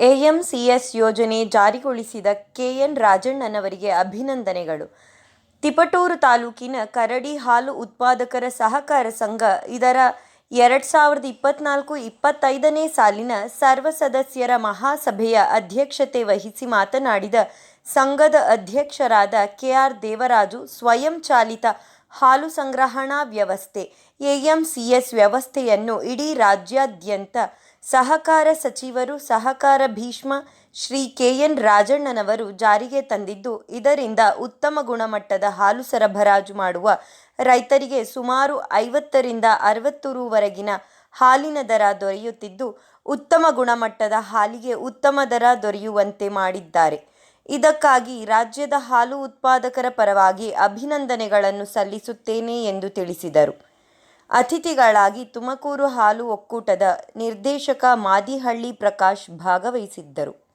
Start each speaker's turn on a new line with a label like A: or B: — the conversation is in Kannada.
A: ಎಎಂಸಿಎಸ್ ಯೋಜನೆ ಜಾರಿಗೊಳಿಸಿದ ಕೆಎನ್ ರಾಜಣ್ಣನವರಿಗೆ ಅಭಿನಂದನೆಗಳು. ತಿಪಟೂರು ತಾಲೂಕಿನ ಕರಡಿ ಹಾಲು ಉತ್ಪಾದಕರ ಸಹಕಾರ ಸಂಘ ಇದರ ಎರಡು ಸಾವಿರದ ಇಪ್ಪತ್ನಾಲ್ಕು ಇಪ್ಪತ್ತೈದನೇ ಸಾಲಿನ ಸರ್ವ ಸದಸ್ಯರ ಮಹಾಸಭೆಯ ಅಧ್ಯಕ್ಷತೆ ವಹಿಸಿ ಮಾತನಾಡಿದ ಸಂಘದ ಅಧ್ಯಕ್ಷರಾದ ಕೆಆರ್ ದೇವರಾಜು ಸ್ವಯಂ ಚಾಲಿತ ಹಾಲು ಸಂಗ್ರಹಣಾ ವ್ಯವಸ್ಥೆ, ಎಎಂಸಿಎಸ್ ವ್ಯವಸ್ಥೆಯನ್ನು ಇಡೀ ರಾಜ್ಯಾದ್ಯಂತ ಸಹಕಾರ ಸಚಿವರು ಸಹಕಾರ ಭೀಷ್ಮ ಶ್ರೀ ಕೆ ಎನ್ ರಾಜಣ್ಣನವರು ಜಾರಿಗೆ ತಂದಿದ್ದು, ಇದರಿಂದ ಉತ್ತಮ ಗುಣಮಟ್ಟದ ಹಾಲು ಸರಬರಾಜು ಮಾಡುವ ರೈತರಿಗೆ ಸುಮಾರು ಐವತ್ತರಿಂದ ಅರವತ್ತು ರೂವರೆಗಿನ ಹಾಲಿನ ದರ ದೊರೆಯುತ್ತಿದ್ದು, ಉತ್ತಮ ಗುಣಮಟ್ಟದ ಹಾಲಿಗೆ ಉತ್ತಮ ದರ ದೊರೆಯುವಂತೆ ಮಾಡಿದ್ದಾರೆ. ಇದಕ್ಕಾಗಿ ರಾಜ್ಯದ ಹಾಲು ಉತ್ಪಾದಕರ ಪರವಾಗಿ ಅಭಿನಂದನೆಗಳನ್ನು ಸಲ್ಲಿಸುತ್ತೇನೆ ಎಂದು ತಿಳಿಸಿದರು. ಅತಿಥಿಗಳಾಗಿ ತುಮಕೂರು ಹಾಲು ಒಕ್ಕೂಟದ ನಿರ್ದೇಶಕ ಮಾದಿಹಳ್ಳಿ ಪ್ರಕಾಶ್ ಭಾಗವಹಿಸಿದ್ದರು.